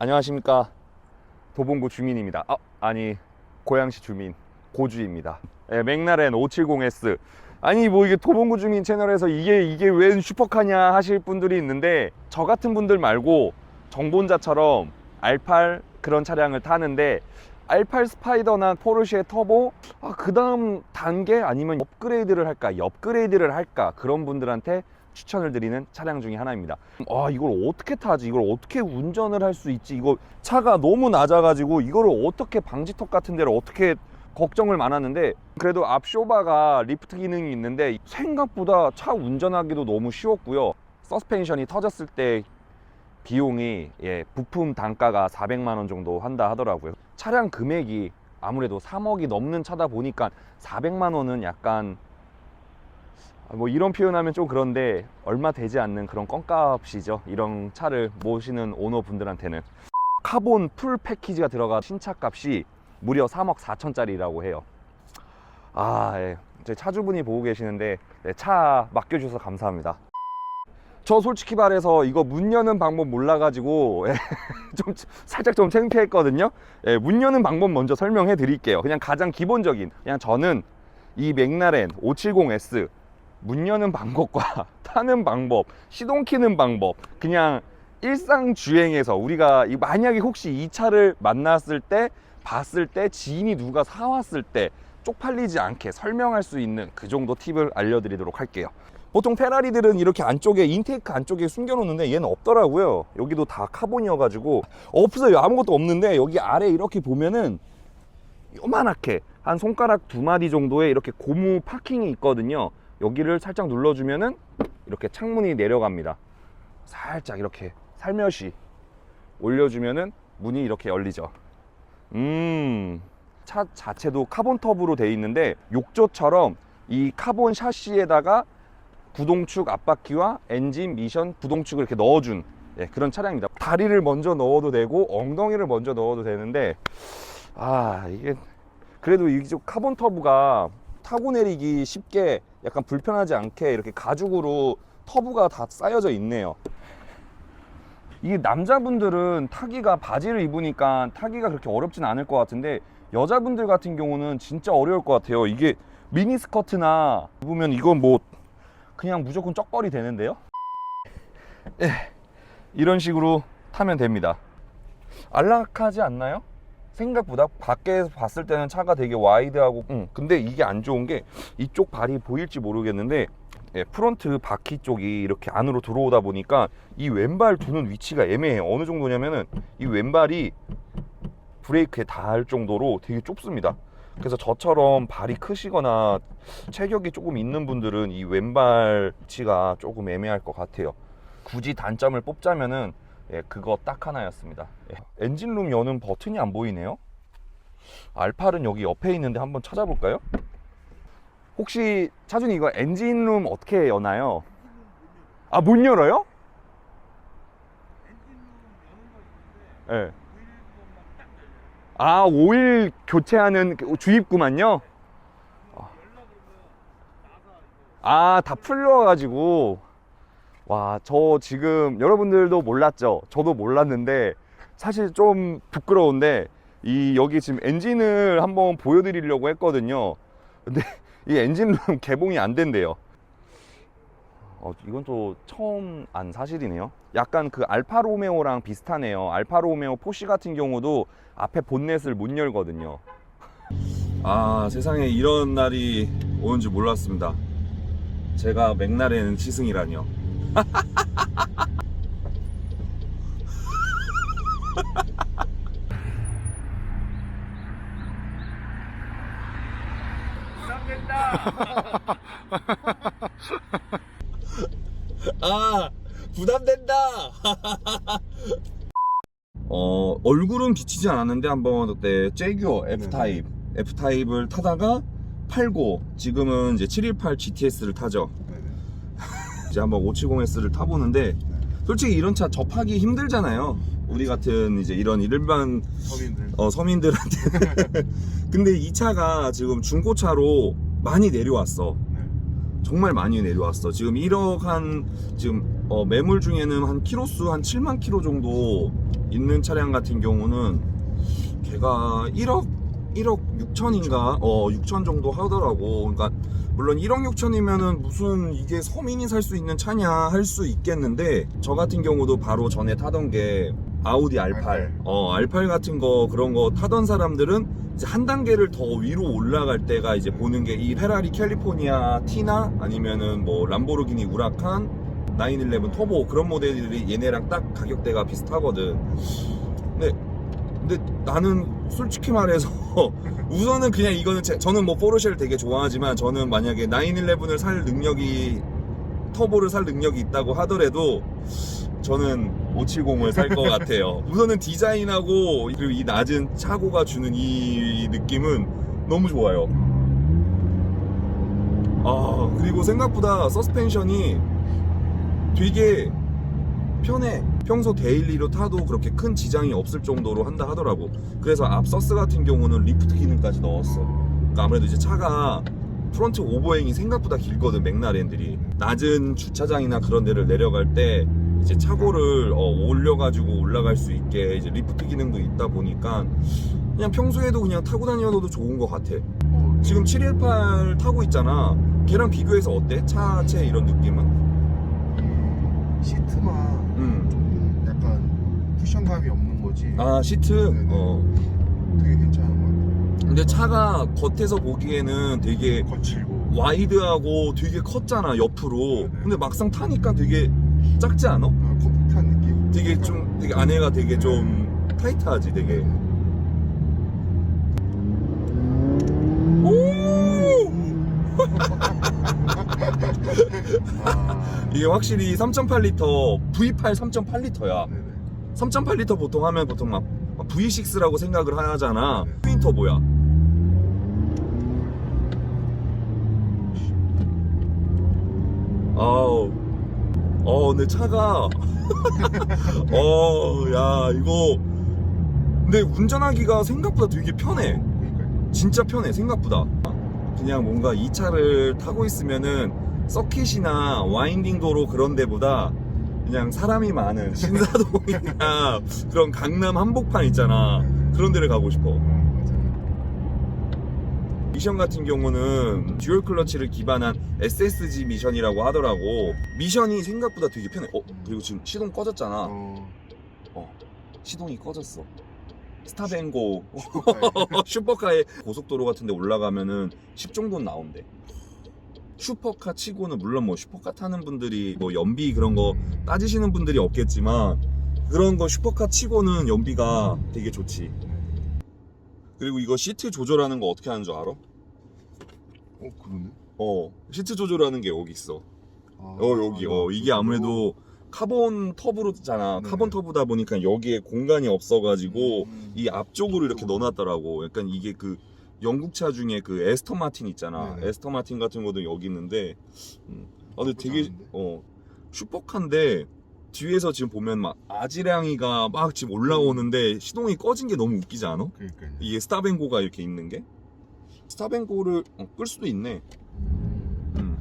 안녕하십니까 도봉구 주민입니다. 아, 아니 고양시 주민 고주입니다. 예, 맥라렌 570S. 아니 뭐 이게 도봉구 주민 채널에서 이게 이게 웬 슈퍼카냐 하실 분들이 있는데 저 같은 분들 말고 정본자처럼 R8 그런 차량을 타는데 R8 스파이더나 포르쉐 터보 아, 그 다음 단계 아니면 업그레이드를 할까 업그레이드를 할까 그런 분들한테 추천을 드리는 차량 중에 하나입니다. 아 이걸 어떻게 타지? 이걸 어떻게 운전을 할 수 있지? 이거 차가 너무 낮아가지고 이거를 어떻게 방지턱 같은 데를 어떻게 걱정을 많았는데 그래도 앞 쇼바가 리프트 기능이 있는데 생각보다 차 운전하기도 너무 쉬웠고요. 서스펜션이 터졌을 때 비용이 예, 부품 단가가 400만 원 정도 한다 하더라고요. 차량 금액이 아무래도 3억이 넘는 차다 보니까 400만 원은 약간 아, 뭐 이런 표현하면 좀 그런데 얼마 되지 않는 그런 껌값이죠. 이런 차를 모시는 오너분들한테는 카본 풀 패키지가 들어가 신차 값이 무려 3억 4천짜리라고 해요. 아, 예. 제 차주분이 보고 계시는데 네, 차 맡겨주셔서 감사합니다. 저 솔직히 말해서 이거 문 여는 방법 몰라가지고 예, 좀 살짝 좀 창피했거든요. 예, 문 여는 방법 먼저 설명해 드릴게요. 그냥 가장 기본적인 그냥 저는 이 맥라렌 570S 문 여는 방법과 타는 방법, 시동 키는 방법, 그냥 일상 주행에서 우리가 이- 만약에 혹시 이 차를 만났을 때 봤을 때 지인이 누가 사왔을 때 쪽팔리지 않게 설명할 수 있는 그 정도 팁을 알려드리도록 할게요. 보통 페라리들은 이렇게 안쪽에 인테이크 안쪽에 숨겨놓는데 얘는 없더라고요. 여기도 다 카본이어가지고 없어요. 아무것도 없는데 여기 아래 이렇게 보면은 요만하게 한 손가락 두 마디 정도의 이렇게 고무 파킹이 있거든요. 여기를 살짝 눌러주면은 이렇게 창문이 내려갑니다. 살짝 이렇게 살며시 올려주면은 문이 이렇게 열리죠. 음, 차 자체도 카본 터브로 되어 있는데 욕조처럼 이 카본 샤시에다가 구동축 앞바퀴와 엔진 미션 부동축을 이렇게 넣어준 예, 그런 차량입니다. 다리를 먼저 넣어도 되고 엉덩이를 먼저 넣어도 되는데 아 이게 그래도 이쪽 카본 터브가 타고 내리기 쉽게 약간 불편하지 않게 이렇게 가죽으로 터브가 다 쌓여져 있네요. 이게 남자분들은 타기가 바지를 입으니까 타기가 그렇게 어렵진 않을 것 같은데 여자분들 같은 경우는 진짜 어려울 것 같아요. 이게 미니 스커트나 입으면 이건 뭐 그냥 무조건 쩍벌이 되는데요. 예, 이런 식으로 타면 됩니다. 안락하지 않나요? 생각보다 밖에서 봤을 때는 차가 되게 와이드하고 음, 근데 이게 안 좋은 게 이쪽 발이 보일지 모르겠는데 예, 프론트 바퀴 쪽이 이렇게 안으로 들어오다 보니까 이 왼발 두는 위치가 애매해요 어느 정도냐면은 이 왼발이 브레이크에 닿을 정도로 되게 좁습니다. 그래서 저처럼 발이 크시거나 체격이 조금 있는 분들은 이 왼발 위치가 조금 애매할 것 같아요. 굳이 단점을 뽑자면은 예, 그거 딱 하나였습니다. 예. 엔진룸 여는 버튼이 안 보이네요. 알팔은 여기 옆에 있는데 한번 찾아볼까요? 혹시 차준이 이거 엔진룸 어떻게 여나요? 아, 문 열어요? 예. 아, 오일 교체하는 그 주입구만요? 아, 다 풀려가지고. 와, 저 지금 여러분들도 몰랐죠? 저도 몰랐는데 사실 좀 부끄러운데 이 여기 지금 엔진을 한번 보여드리려고 했거든요. 근데 이 엔진 룸 개봉이 안 된대요. 어, 이건 또 처음 안 사실이네요. 약간 그 알파 로메오랑 비슷하네요. 알파 로메오 포시 같은 경우도 앞에 본넷을 못 열거든요. 아, 세상에 이런 날이 오는 줄 몰랐습니다. 제가 맥날에는 시승이라뇨. 아 부담된다. 어 얼굴은 비치지 않았는데 한번 그때 제규어 F 타입 F 타입을 타다가 팔고 지금은 이제 718 GTS를 타죠. 이제 한번 570S를 타보는데 솔직히 이런 차 접하기 힘들잖아요. 우리 같은 이제 이런 일반 서민들 어, 서민들한테. 근데 이 차가 지금 중고차로 많이 내려왔어. 네. 정말 많이 내려왔어. 지금 1억 한 지금 어, 매물 중에는 한 키로수 한 7만 키로 정도 있는 차량 같은 경우는 걔가 1억 1억 6천인가 어 6천 정도 하더라고 그러니까 물론 1억 6천이면은 무슨 이게 서민이 살 수 있는 차냐 할 수 있겠는데 저 같은 경우도 바로 전에 타던 게 아우디 R8 R8. 어 R8 같은 거 그런 거 타던 사람들은 이제 한 단계를 더 위로 올라갈 때가 이제 보는 게 이 페라리 캘리포니아 티나 아니면은 뭐 람보르기니 우라칸 911 터보 그런 모델들이 얘네랑 딱 가격대가 비슷하거든. 근데 근데 나는 솔직히 말해서 우선은 그냥 이거는 제, 저는 뭐 포르쉐를 되게 좋아하지만 저는 만약에 911을 살 능력이 터보를 살 능력이 있다고 하더라도 저는 570을 살 것 같아요. 우선은 디자인하고 그리고 이 낮은 차고가 주는 이 느낌은 너무 좋아요. 아 그리고 생각보다 서스펜션이 되게 편해. 평소 데일리로 타도 그렇게 큰 지장이 없을 정도로 한다 하더라고. 그래서 앞 서스 같은 경우는 리프트 기능까지 넣었어. 그러니까 아무래도 이제 차가 프론트 오버행이 생각보다 길거든 맥라렌들이 낮은 주차장이나 그런 데를 내려갈 때 이제 차고를 어, 올려가지고 올라갈 수 있게 이제 리프트 기능도 있다 보니까 그냥 평소에도 그냥 타고 다녀도 좋은 것 같아. 어, 지금 718 타고 있잖아. 걔랑 비교해서 어때? 차체 이런 느낌은? 시트만 음. 좀 약간 쿠션감이 없는 거지. 아 시트. 네네. 어. 되게 괜찮은 것 근데 차가 겉에서 보기에는 되게 같아. 거칠고. 와이드하고 되게 컸잖아 옆으로. 네네. 근데 막상 타니까 되게 작지 않아? 어, 컴팩트한 느낌. 되게 좀 되게 안에가 되게 좀 타이트하지 되게. 오! 아, 이게 확실히 3.8리터 V8 3.8리터야. 네네. 3.8리터 보통 하면 보통 막 V6라고 생각을 하잖아. 네. 트윈 터보야. 아우. 어, 근데 차가 어, 야, 이거 근데 운전하기가 생각보다 되게 편해. 진짜 편해 생각보다 그냥 뭔가 이 차를 타고 있으면은 서킷이나 와인딩 도로 그런 데보다 그냥 사람이 많은 신사동이나 그런 강남 한복판 있잖아. 그런 데를 가고 싶어. 미션 같은 경우는 듀얼 클러치를 기반한 SSG 미션이라고 하더라고. 미션이 생각보다 되게 편해. 어 그리고 지금 시동 꺼졌잖아. 어, 어 시동이 꺼졌어. 스타뱅고. 슈퍼카에 고속도로 같은 데 올라가면은 10 정도는 나온대. 슈퍼카 치고는 물론 뭐 슈퍼카 타는 분들이 뭐 연비 그런 거 따지시는 분들이 없겠지만 그런 거 슈퍼카 치고는 연비가 되게 좋지. 그리고 이거 시트 조절하는 거 어떻게 하는 줄 알아? 어, 그러네. 어, 시트 조절하는 게 여기 있어. 아, 어, 여기. 아, 어, 이게 아무래도 카본 터브로잖아. 네. 카본 터브다 보니까 여기에 공간이 없어가지고 음. 이 앞쪽으로 이렇게 넣어놨더라고. 약간 이게 그 영국차 중에 그 에스터 마틴 있잖아. 네네. 에스터 마틴 같은 것도 여기 있는데, 음. 아, 근데 되게 않은데? 어 슈퍼카인데 뒤에서 지금 보면 막 아지랑이가 막 지금 올라오는데 시동이 꺼진 게 너무 웃기지 않아? 그러니까요. 이게 스타뱅고가 이렇게 있는 게 스타뱅고를 어, 끌 수도 있네. 음.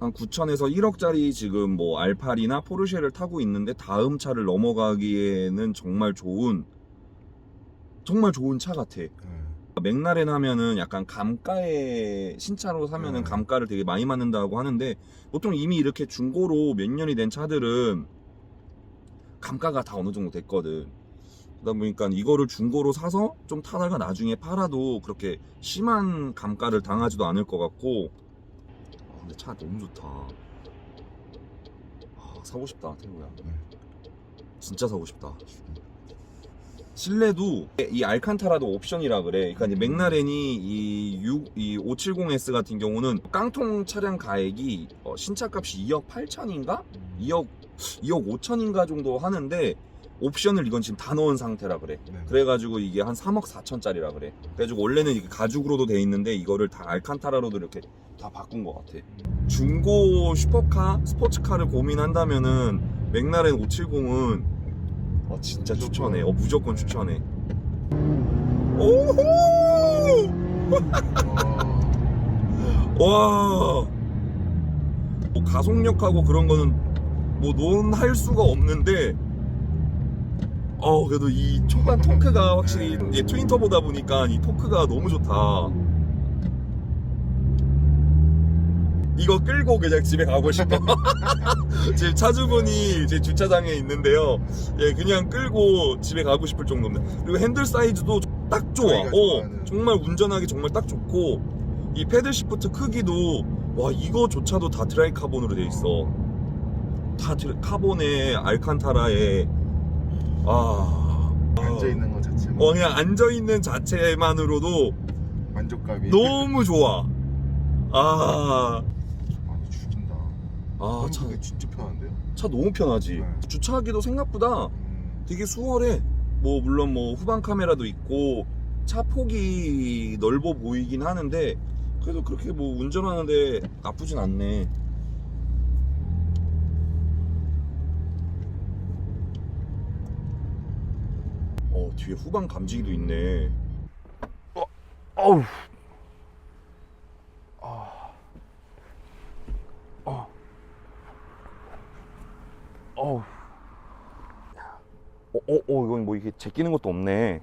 한 9천에서 1억짜리 지금 뭐 알파리나 포르쉐를 타고 있는데 다음 차를 넘어가기에는 정말 좋은 정말 좋은 차 같아. 네. 맥라렌 하면은 약간 감가에 신차로 사면은 네. 감가를 되게 많이 맞는다고 하는데 보통 이미 이렇게 중고로 몇 년이 된 차들은 감가가 다 어느 정도 됐거든. 그러다 보니까 이거를 중고로 사서 좀 타다가 나중에 팔아도 그렇게 심한 감가를 당하지도 않을 것 같고. 아, 근데 차 너무 좋다. 아, 사고 싶다, 태우야. 네. 진짜 사고 싶다. 실내도 이 알칸타라도 옵션이라 그래. 그러니까 이제 맥라렌이 이, 6, 이 570S 같은 경우는 깡통 차량 가액이 어, 신차값이 2억 8천인가? 2억 2억 5천인가 정도 하는데 옵션을 이건 지금 다 넣은 상태라 그래. 네. 그래가지고 이게 한 3억 4천짜리라 그래. 그래가지고 원래는 이게 가죽으로도 돼 있는데 이거를 다 알칸타라로도 이렇게 다 바꾼 것 같아. 중고 슈퍼카, 스포츠카를 고민한다면은 맥라렌 570은 어, 진짜 무조건. 추천해. 어, 무조건 추천해. 오호! 와, 와! 뭐 가속력하고 그런 거는 뭐 논할 수가 없는데 어 그래도 이 초반 토크가 확실히 이제 트윈터보다 보니까 이 토크가 너무 좋다. 이거 끌고 그냥 집에 가고 싶어. 지금 차주분이 제 주차장에 있는데요. 예, 그냥 끌고 집에 가고 싶을 정도입니다. 그리고 핸들 사이즈도 딱 좋아. 어, 좋아하는. 정말 운전하기 정말 딱 좋고 이 패들 시프트 크기도 와 이거조차도 다 드라이 카본으로 돼 있어. 다 드- 카본에 알칸타라에 아 앉아 있는 것 자체 어 그냥 앉아 있는 자체만으로도 만족감이 너무 좋아. 아. 아, 차, 한국에 진짜 편한데요? 차 너무 편하지. 네. 주차하기도 생각보다 음, 되게 수월해. 뭐 물론 뭐 후방 카메라도 있고 차 폭이 넓어 보이긴 하는데 그래도 그렇게 뭐 운전하는데 나쁘진 않네. 어 뒤에 후방 감지기도 있네. 어, 어우. 아. 어. 어우. 어, 어, 어, 이건 뭐 이게 제끼는 것도 없네.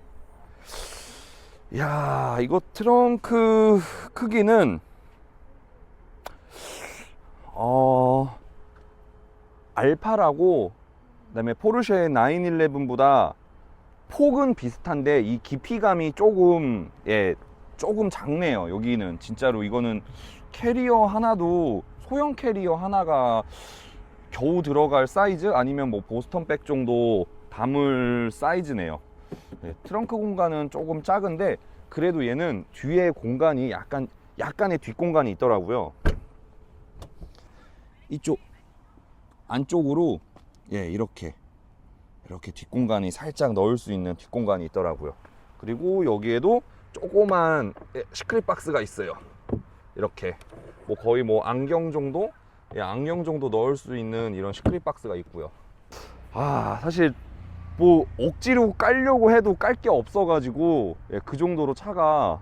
야, 이거 트렁크 크기는 어 알파라고 그다음에 포르쉐 911보다 폭은 비슷한데 이 깊이감이 조금 예 조금 작네요. 여기는 진짜로 이거는 캐리어 하나도 소형 캐리어 하나가 겨우 들어갈 사이즈 아니면 뭐 보스턴 백 정도 담을 사이즈네요. 네, 트렁크 공간은 조금 작은데 그래도 얘는 뒤에 공간이 약간 약간의 뒷공간이 있더라고요. 이쪽 안쪽으로 예 이렇게 이렇게 뒷공간이 살짝 넣을 수 있는 뒷공간이 있더라고요. 그리고 여기에도 조그만 예, 시크릿 박스가 있어요. 이렇게 뭐 거의 뭐 안경 정도 예, 안경 정도 넣을 수 있는 이런 시크릿 박스가 있고요. 아 사실 뭐 억지로 깔려고 해도 깔 게 없어가지고 예, 그 정도로 차가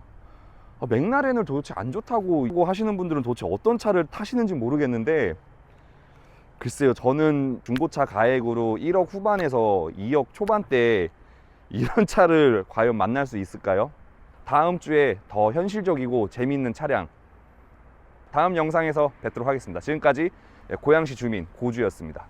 아, 맥라렌을 도대체 안 좋다고 하시는 분들은 도대체 어떤 차를 타시는지 모르겠는데 글쎄요 저는 중고차 가액으로 1억 후반에서 2억 초반대 이런 차를 과연 만날 수 있을까요? 다음 주에 더 현실적이고 재미있는 차량 다음 영상에서 뵙도록 하겠습니다. 지금까지 고양시 주민 고주였습니다.